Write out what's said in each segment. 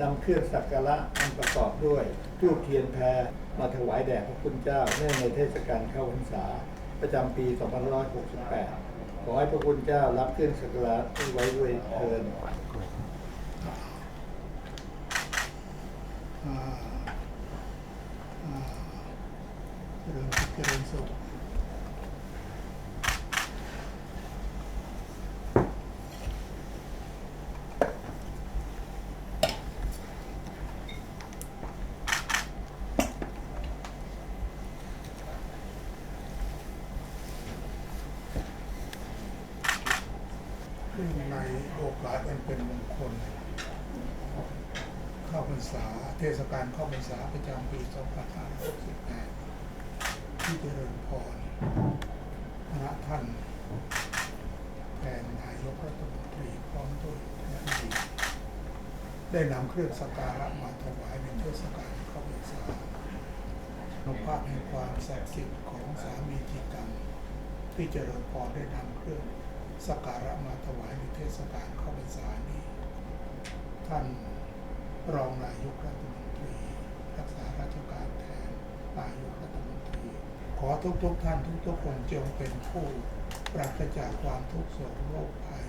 นำเครื่องสักการะอันประกอบด้วยทูบเทียนแพรมาถวายแด่พระคุณเจ้าเนื่องในเทศกาลเข้าพรรษา ประจำปี 2568 ขอให้พระคุณเจ้ารับเครื่องสักการะนี้ไว้ด้วยเทินเจริญสุขเจริญสุขซึ่งใน โอกาสอันเป็นมงคล เข้าพรรษา เทศกาลเข้าพรรษาประจำปี2568ที่เจริญพรพระท่านแทนนายกรัฐมนตรีพร้อมด้วยคณะดีได้นำเครื่องสักการะมาถวายในเทศกาลเข้าพรรษาอนุภาพแห่งความศักดิ์สิทธิ์ของสามีจิตกรรมที่เจริญพรได้นำเครื่อง สักการะมาถวายในเทศกาลเข้าพรรษานี้ท่านรองนายกรัฐมนตรี รักษาราชการแทนนายกรัฐมนตรี ขอทุกทุกๆท่านทุกทุกๆคนจงเป็นผู้ปราศจากความทุกข์โศกโรคภัย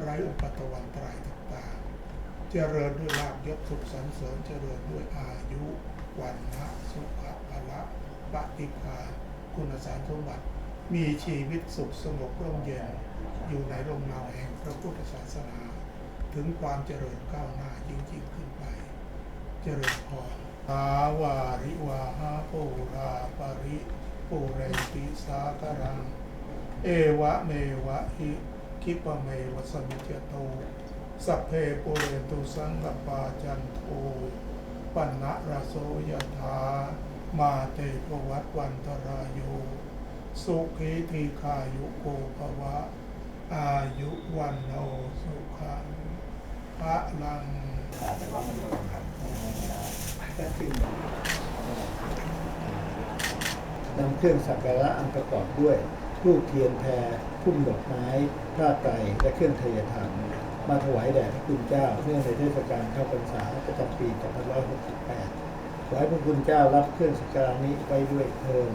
ไร้อุปตวันตรายต่างๆ เจริญด้วยลาภยศสุขสันเสริญเจริญด้วยอายุวันนะสุขะพละปฏิภาณคุณสารสมบัติ มีชีวิตสุขสงบร่มเย็นอยู่ในร่มเงาแห่งพระพุทธศาสนา ถึงความเจริญก้าวหน้ายิ่งๆขึ้นไป เจริญพรอาวาริวาหาปูราปริปูเรติสาคารัง เอวะเมวะหิคิปะเมวะสมิจโต สัพเพปูเรนตุสังกปาจันโทปันะระโสยธามาเตภวัตวันตรายโย สุขีทีขายุโกภวะ อายุวันโนสุขังพระลังนำเครื่องสักการะอันประกอบด้วยทูบเทียนแพรพุ่มดอกไม้ผ้าไตรและเครื่องเทยธรรมมาถวายแด่พระคุณเจ้าเนื่องในเทศกาลเข้าพรรษาประจำปี 2568 ขอให้พระคุณเจ้ารับเครื่องสักการะนี้ไว้ด้วยเทิน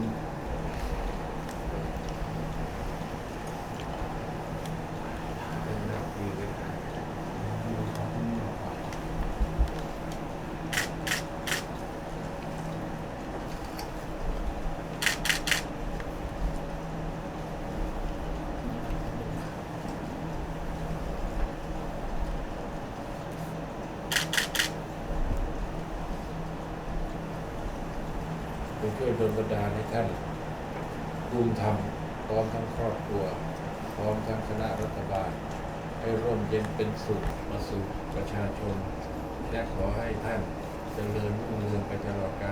ไปช่วยดลบันดาลให้ท่านภูมิธรรมพร้อมทั้งครอบครัว พร้อมทั้งคณะรัฐบาล ให้ร่มเย็นเป็นสุขมาสู่ประชาชน และขอให้ท่านจเจริญรุ่งเรืองไปตลอดก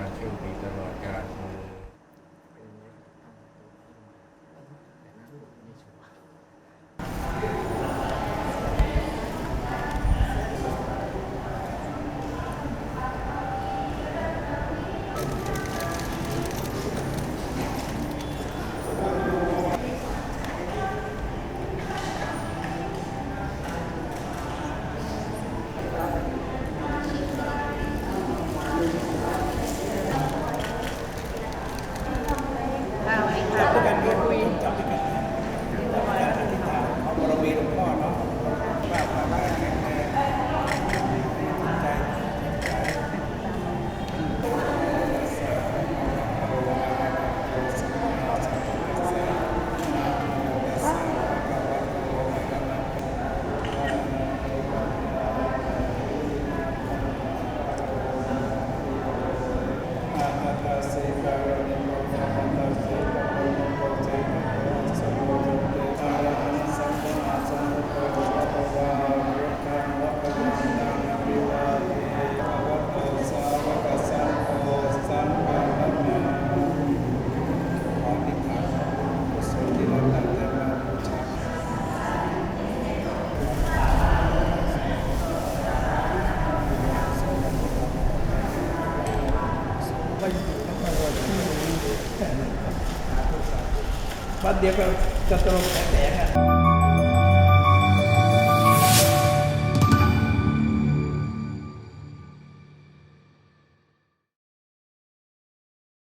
าล บัดเดี